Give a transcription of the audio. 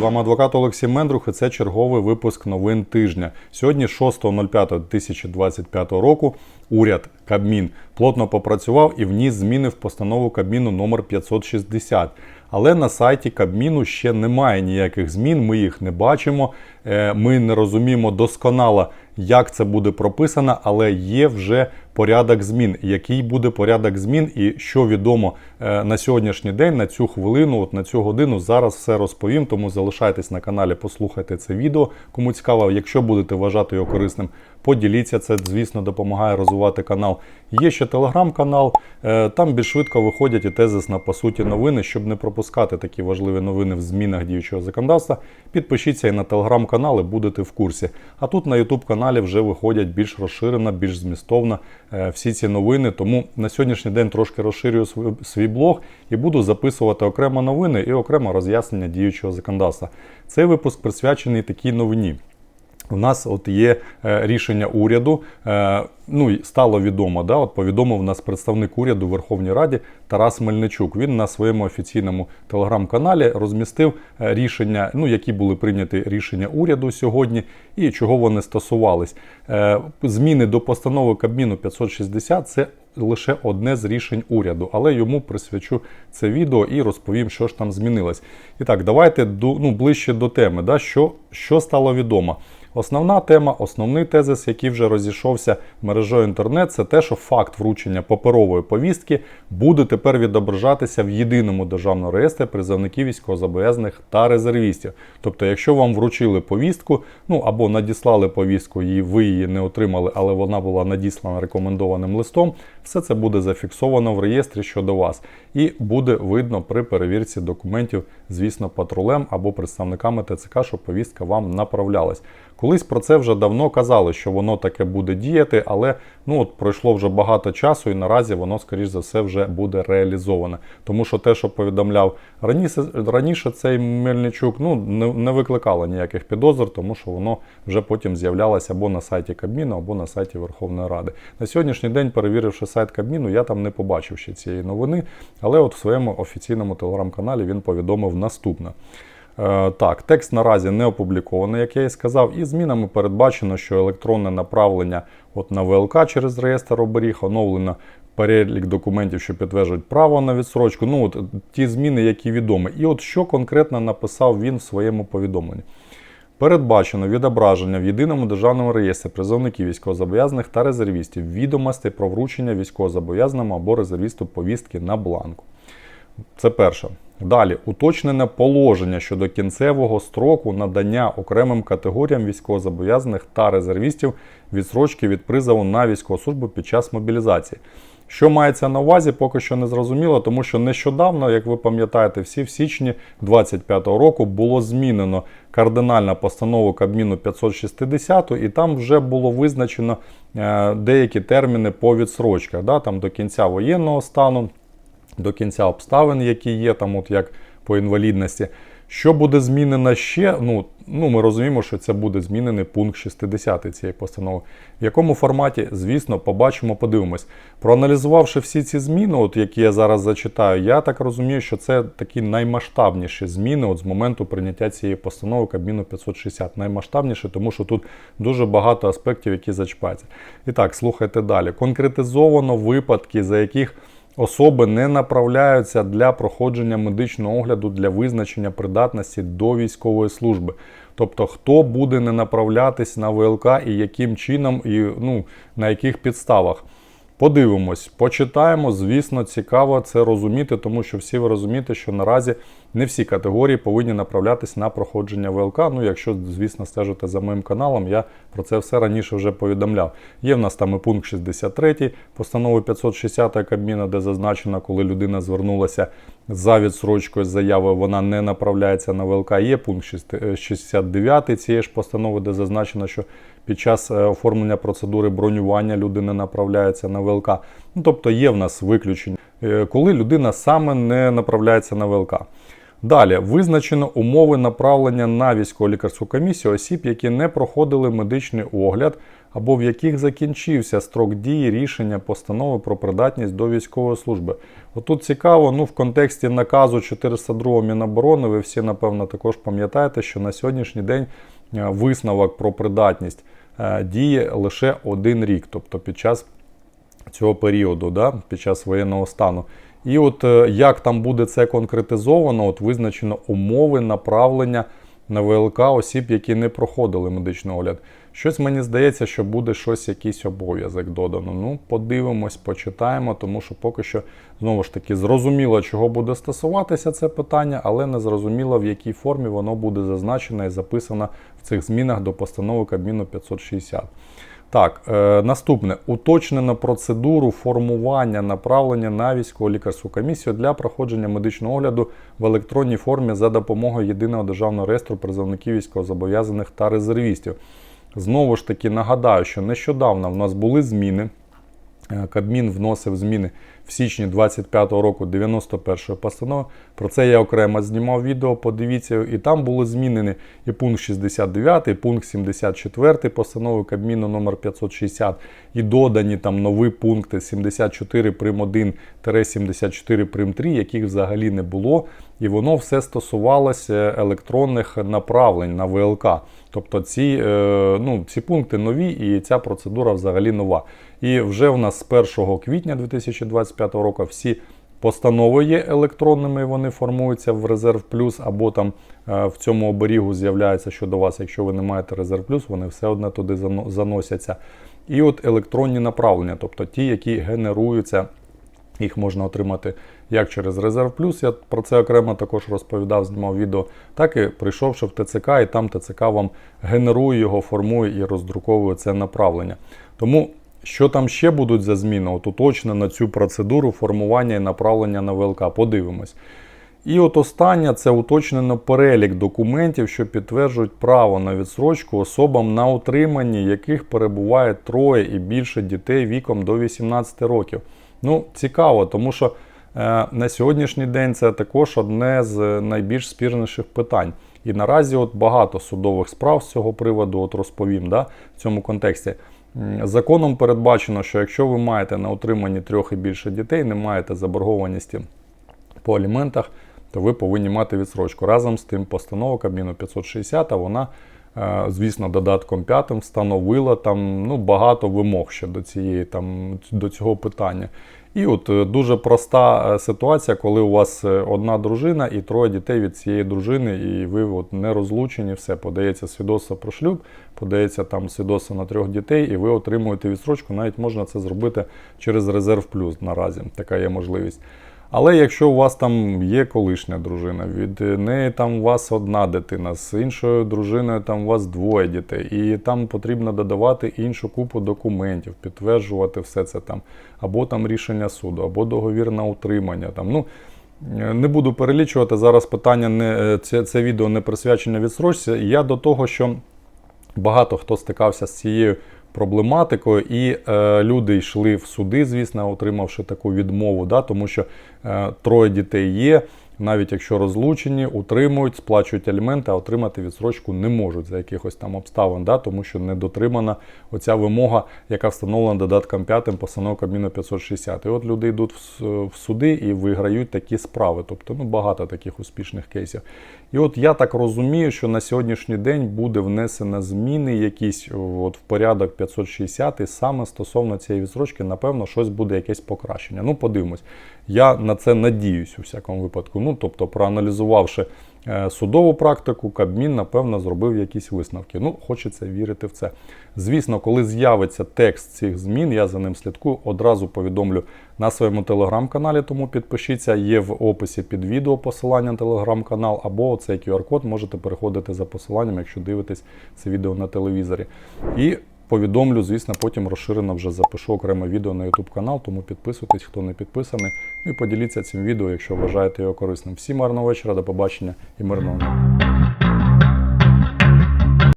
Вами адвокат Олексій Мендрух і це черговий випуск новин тижня. Сьогодні, 6.05.2025 року, уряд Кабмін плотно попрацював і вніс зміни в постанову Кабміну номер 560. Але на сайті Кабміну ще немає ніяких змін. Ми їх не бачимо. Е, Ми не розуміємо досконало, як це буде прописано, але є вже порядок змін. Який буде порядок змін, і що відомо е, на сьогоднішній день, на цю хвилину, от на цю годину, зараз все розповім. Тому залишайтесь на каналі, послухайте це відео. Кому цікаво, якщо будете вважати його корисним, поділіться. Це, звісно, допомагає розвивати канал. Є ще телеграм-канал, е, там більш швидко виходять і тезисно по суті новини, щоб не пропускати такі важливі новини в змінах діючого законодавства. Підпишіться і на телеграм-канал і будете в курсі. А тут на Ютуб каналі вже виходять більш розширено, більш змістовно е, всі ці новини. Тому на сьогоднішній день трошки розширюю свій, свій блог і буду записувати окремо новини і окремо роз'яснення діючого законодавства. Цей випуск присвячений такій новині. У нас от є е, рішення уряду. Е, ну стало відомо. Да, от повідомив нас представник уряду Верховній Раді Тарас Мельничук. Він на своєму офіційному телеграм-каналі розмістив е, рішення, ну які були прийняті рішення уряду сьогодні, і чого вони стосувались. Зміни до постанови Кабміну 560 це. Лише одне з рішень уряду, але йому присвячу це відео і розповім, що ж там змінилось. І так, давайте ну, ближче до теми. Да, Що, що стало відомо? Основна тема, основний тезис, який вже розійшовся мережою інтернет, це те, що факт вручення паперової повістки буде тепер відображатися в єдиному державному реєстрі призовників військовозобов'язаних та резервістів. Тобто, якщо вам вручили повістку, ну або надіслали повістку, і ви її не отримали, але вона була надіслана рекомендованим листом, все це буде зафіксовано в реєстрі щодо вас, і буде видно при перевірці документів, звісно, патрулем або представниками ТЦК, що повістка вам направлялась. Колись про це вже давно казали, що воно таке буде діяти, але ну от пройшло вже багато часу, і наразі воно, скоріш за все, вже буде реалізоване. Тому що те, що повідомляв раніше, раніше цей Мельничук, ну не, не викликало ніяких підозр, тому що воно вже потім з'являлося або на сайті Кабміну, або на сайті Верховної Ради. На сьогоднішній день, перевіривши сайт Кабміну, я там не побачив ще цієї новини, але от в своєму офіційному телеграм-каналі він повідомив наступне. Е, Так, текст наразі не опублікований, як я і сказав, і змінами передбачено, що електронне направлення от на ВЛК через реєстр оберіг оновлено перелік документів, що підтверджують право на відсрочку. Ну, от ті зміни, які відомі. І от що конкретно написав він в своєму повідомленні. Передбачено відображення в єдиному державному реєстрі призовників військовозобов'язаних та резервістів відомостей про вручення військовозобов'язаному або резервісту повістки на бланку. Це перше. Далі уточнене положення щодо кінцевого строку надання окремим категоріям військовозобов'язаних та резервістів відсрочки від призову на військову службу під час мобілізації. Що мається на увазі, поки що не зрозуміло, тому що нещодавно, як ви пам'ятаєте, всі в січні 2025 року було змінено кардинальну постанову Кабміну 560, і там вже було визначено е, деякі терміни по відсрочках, да, там до кінця воєнного стану до кінця обставин, які є, там, от як по інвалідності. Що буде змінено ще? Ну, ну ми розуміємо, що це буде змінений пункт 60 цієї постанови. В якому форматі, звісно, побачимо, подивимось. Проаналізувавши всі ці зміни, от які я зараз зачитаю, я так розумію, що це такі наймасштабніші зміни от з моменту прийняття цієї постанови Кабміну 560. Наймасштабніші, тому що тут дуже багато аспектів, які зачіпаються. І так, слухайте далі. Конкретизовано випадки, за яких Особи не направляються для проходження медичного огляду для визначення придатності до військової служби. Тобто, хто буде не направлятись на ВЛК і яким чином, і ну, на яких підставах. Подивимось, почитаємо. Звісно, цікаво це розуміти, тому що всі ви розумієте, що наразі не всі категорії повинні направлятись на проходження ВЛК. Ну, якщо, звісно, стежите за моїм каналом, я про це все раніше вже повідомляв. Є в нас там і пункт 63 постанови 560 Кабміна, де зазначено, коли людина звернулася за відсрочкою з заявою, вона не направляється на ВЛК. Є пункт 69 цієї ж постанови, де зазначено, що під час оформлення процедури бронювання людина направляється на ВЛК. Ну, Тобто є в нас виключення, е, коли людина саме не направляється на ВЛК. Далі визначено умови направлення на військово-лікарську комісію осіб, які не проходили медичний огляд або в яких закінчився строк дії рішення постанови про придатність до військової служби. Отут цікаво, ну в контексті наказу 402 Міноборони, ви всі напевно також пам'ятаєте, що на сьогоднішній день е, висновок про придатність е, діє лише один рік, тобто під час цього періоду, да, під час воєнного стану. І от е, як там буде це конкретизовано, от визначено умови направлення на ВЛК осіб, які не проходили медичний огляд. Щось мені здається, що буде щось, якийсь обов'язок додано. Ну, подивимось, почитаємо, тому що поки що знову ж таки зрозуміло, чого буде стосуватися це питання, але не зрозуміло, в якій формі воно буде зазначено і записано в цих змінах до постанови Кабміну 560. Так, е, наступне уточнено процедуру формування направлення на військово лікарську комісію для проходження медичного огляду в електронній формі за допомогою єдиного державного реєстру призовників військовозобов'язаних та резервістів. Знову ж таки нагадаю, що нещодавно в нас були зміни. Е, Кабмін вносив зміни в січні 25-го року 91-ї постанови. Про це я окремо знімав відео, подивіться, і там були змінені і пункт 69, і пункт 74 постанови Кабміну номер 560 і додані там нові пункти 74 прим 1 74 прим 3, яких взагалі не було. І воно все стосувалося електронних направлень на ВЛК. Тобто ці, е, ну, ці пункти нові і ця процедура взагалі нова. І вже в нас з 1 квітня 2025 року всі постанови є електронними, вони формуються в резерв плюс, або там е, в цьому оберігу з'являється щодо вас, якщо ви не маєте резерв плюс, вони все одно туди заносяться. І от електронні направлення, тобто ті, які генеруються. Їх можна отримати як через Резерв Плюс, я про це окремо також розповідав, знімав відео, так і прийшовши в ТЦК, і там ТЦК вам генерує його, формує і роздруковує це направлення. Тому що там ще будуть за зміни? От уточнено цю процедуру формування і направлення на ВЛК. Подивимось. І от останнє це уточнено перелік документів, що підтверджують право на відсрочку особам, на утриманні яких перебуває троє і більше дітей віком до 18 років. Ну, цікаво, тому що е, на сьогоднішній день це також одне з найбільш спірніших питань. І наразі от багато судових справ з цього приводу от розповім да, в цьому контексті. Законом передбачено, що якщо ви маєте на утриманні трьох і більше дітей, не маєте заборгованості по аліментах, то ви повинні мати відсрочку. Разом з тим, постанова Кабміну 560, вона, е, звісно, додатком 5 встановила там ну, багато вимог ще до, цієї, там, до цього питання. І от е, дуже проста е, ситуація, коли у вас е, одна дружина і троє дітей від цієї дружини, і ви от не розлучені, все, подається свідоцтво про шлюб, подається там свідоцтво на трьох дітей, і ви отримуєте відсрочку. Навіть можна це зробити через резерв плюс наразі. Така є можливість. Але якщо у вас там є колишня дружина, від неї там у вас одна дитина, з іншою дружиною там у вас двоє дітей, і там потрібно додавати іншу купу документів, підтверджувати все це там, або там рішення суду, або договір на утримання. Там, ну, е, не буду перелічувати зараз питання, не, е, це, це відео не присвячене відсрочці. Я до того, що багато хто стикався з цією проблематикою, і е, люди йшли в суди, звісно, отримавши таку відмову, да, тому що е, троє дітей є. Навіть якщо розлучені, утримують, сплачують аліменти, а отримати відсрочку не можуть за якихось там обставин, да, тому що не дотримана оця вимога, яка встановлена додатком 5 постанови Кабміну 560. І от люди йдуть в суди і виграють такі справи. Тобто ну, багато таких успішних кейсів. І от я так розумію, що на сьогоднішній день буде внесено зміни якісь от, в порядок 560 і саме стосовно цієї відсрочки, напевно, щось буде якесь покращення. Ну, подивимось. Я на це надіюсь у всякому випадку. Ну, тобто, проаналізувавши е, судову практику, Кабмін, напевно, зробив якісь висновки. Ну, хочеться вірити в це. Звісно, коли з'явиться текст цих змін, я за ним слідкую, одразу повідомлю на своєму телеграм-каналі, тому підпишіться. Є в описі під відео посилання на телеграм-канал, або цей QR-код можете переходити за посиланням, якщо дивитесь це відео на телевізорі. І повідомлю, звісно, потім розширено вже запишу окреме відео на YouTube канал, тому підписуйтесь, хто не підписаний. Ну і поділіться цим відео, якщо вважаєте його корисним. Всім гарного вечора, до побачення і мирного.